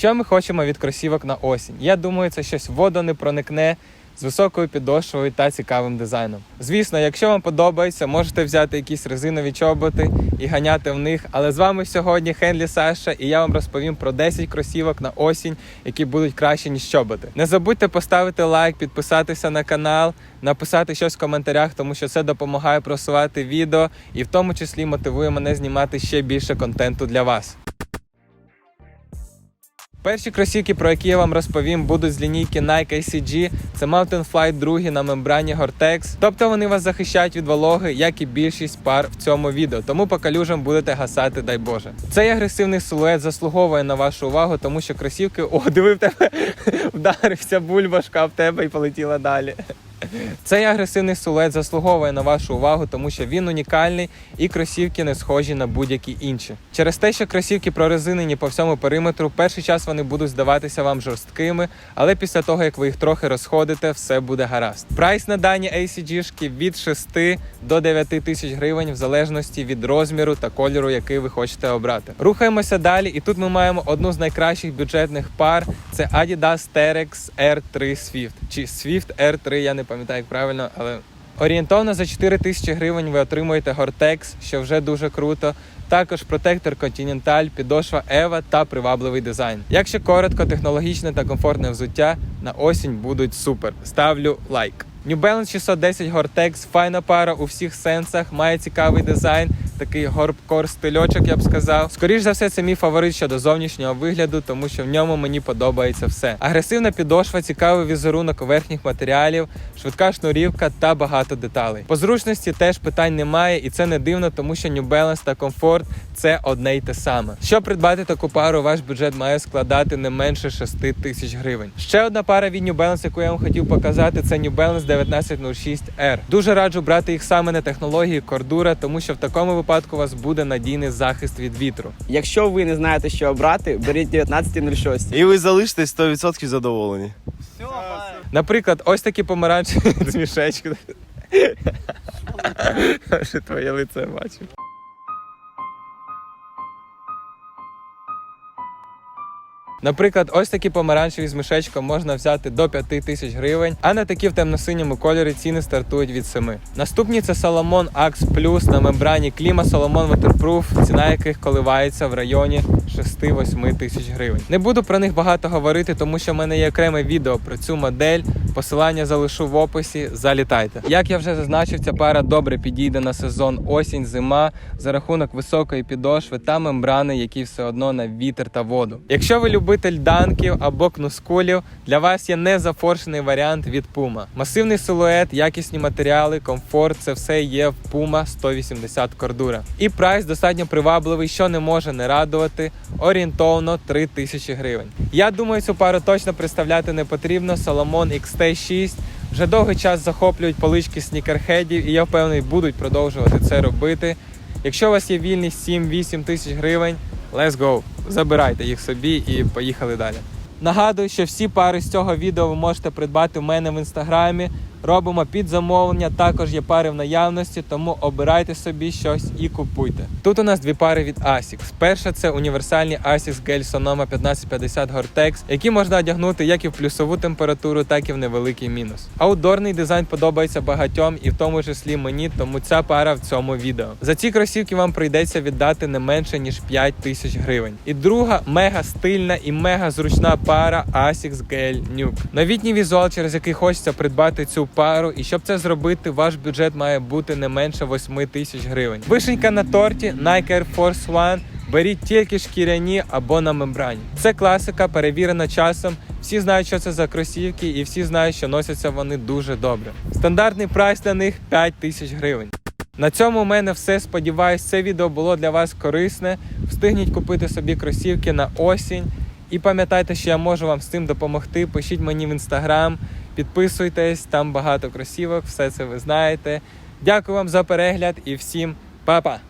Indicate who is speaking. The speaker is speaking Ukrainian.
Speaker 1: Що ми хочемо від кросівок на осінь? Я думаю, це щось водонепроникне з високою підошвою та цікавим дизайном. Звісно, якщо вам подобається, можете взяти якісь резинові чоботи і ганяти в них. Але з вами сьогодні Хенлі Саша, і я вам розповім про 10 кросівок на осінь, які будуть краще ніж чоботи. Не забудьте поставити лайк, підписатися на канал, написати щось в коментарях, тому що це допомагає просувати відео і в тому числі мотивує мене знімати ще більше контенту для вас. Перші кросівки, про які я вам розповім, будуть з лінійки Nike ACG. Це Mountain Flight 2 на мембрані Gore-Tex. Тобто вони вас захищають від вологи, як і більшість пар в цьому відео. Тому по калюжам будете гасати, дай Боже. Цей агресивний силует заслуговує на вашу увагу, тому що кросівки, о, диви в тебе вдарився бульбашка в тебе і полетіла далі. Цей агресивний силует заслуговує на вашу увагу, тому що він унікальний і кросівки не схожі на будь-які інші. Через те, що кросівки прорезинені по всьому периметру, перший час вони будуть здаватися вам жорсткими, але після того, як ви їх трохи розходите, все буде гаразд. Прайс на дані ACG-шки від 6 до 9 тисяч гривень в залежності від розміру та кольору, який ви хочете обрати. Рухаємося далі, і тут ми маємо одну з найкращих бюджетних пар. Це Adidas Terex R3 Swift чи Swift R3, я не пам'ятаю як правильно, але орієнтовно за 4 тисячі гривень ви отримуєте Gore-Tex, що вже дуже круто. Також протектор Continental, підошва Eva та привабливий дизайн. Якщо коротко, технологічне та комфортне взуття на осінь будуть супер. Ставлю лайк. New Balance 610 Gore-Tex, файна пара у всіх сенсах, має цікавий дизайн, такий горбкор стильочок, я б сказав. Скоріш за все, це мій фаворит щодо зовнішнього вигляду, тому що в ньому мені подобається все. Агресивна підошва, цікавий візерунок верхніх матеріалів, швидка шнурівка та багато деталей. По зручності теж питань немає, і це не дивно, тому що New Balance та комфорт це одне й те саме. Щоб придбати таку пару, ваш бюджет має складати не менше 6 тисяч гривень. Ще одна пара від New Balance, яку я вам хотів показати, це New Balance 1906R. Дуже раджу брати їх саме на технології Cordura, тому що в такому випадку у вас буде надійний захист від вітру.
Speaker 2: Якщо ви не знаєте, що обрати, беріть 1906.
Speaker 3: І ви залишитесь 100% задоволені.
Speaker 1: Наприклад, ось такі помаранчеві з мішечки. Що твоє лице бачив. Наприклад, ось такі помаранчеві з мішечком можна взяти до 5 тисяч гривень, а на такі в темно-синьому кольорі ціни стартують від 7. Наступні це Salomon Axe Plus на мембрані Кліма Salomon Waterproof, ціна яких коливається в районі 6-8 тисяч гривень. Не буду про них багато говорити, тому що в мене є окреме відео про цю модель. Посилання залишу в описі. Залітайте. Як я вже зазначив, ця пара добре підійде на сезон осінь, зима за рахунок високої підошви та мембрани, які все одно на вітер та воду. Якщо ви любитель данків або кнускулів, для вас є незафоршений варіант від Puma. Масивний силует, якісні матеріали, комфорт це все є в Puma 180 кордура. І прайс достатньо привабливий, що не може не радувати. Орієнтовно 3 тисячі гривень. Я думаю, цю пару точно представляти не потрібно. Salomon XT6 вже довгий час захоплюють полички снікерхедів, і я впевнений, будуть продовжувати це робити. Якщо у вас є вільність 7-8 тисяч гривень, let's go! Забирайте їх собі і поїхали далі. Нагадую, що всі пари з цього відео ви можете придбати в мене в інстаграмі. Робимо під замовлення, також є пари в наявності, тому обирайте собі щось і купуйте. Тут у нас дві пари від Asics. Перша це універсальні Asics Gel Sonoma 1550 Gore-Tex, які можна одягнути як і в плюсову температуру, так і в невеликий мінус. Аутдорний дизайн подобається багатьом, і в тому числі мені, тому ця пара в цьому відео. За ці кросівки вам прийдеться віддати не менше ніж 5 тисяч гривень. І друга мега стильна і мега зручна пара Asics Gel Nuke. Новітній візуал, через який хочеться придбати цю пару, і щоб це зробити, ваш бюджет має бути не менше 8 тисяч гривень. Вишенька на торті Nike Air Force One. Беріть тільки шкіряні або на мембрані. Це класика, перевірена часом. Всі знають, що це за кросівки, і всі знають, що носяться вони дуже добре. Стандартний прайс на них 5 тисяч гривень. На цьому у мене все. Сподіваюсь, це відео було для вас корисне. Встигніть купити собі кросівки на осінь. І пам'ятайте, що я можу вам з цим допомогти. Пишіть мені в інстаграм, підписуйтесь, там багато кросівок, все це ви знаєте. Дякую вам за перегляд і всім па-па!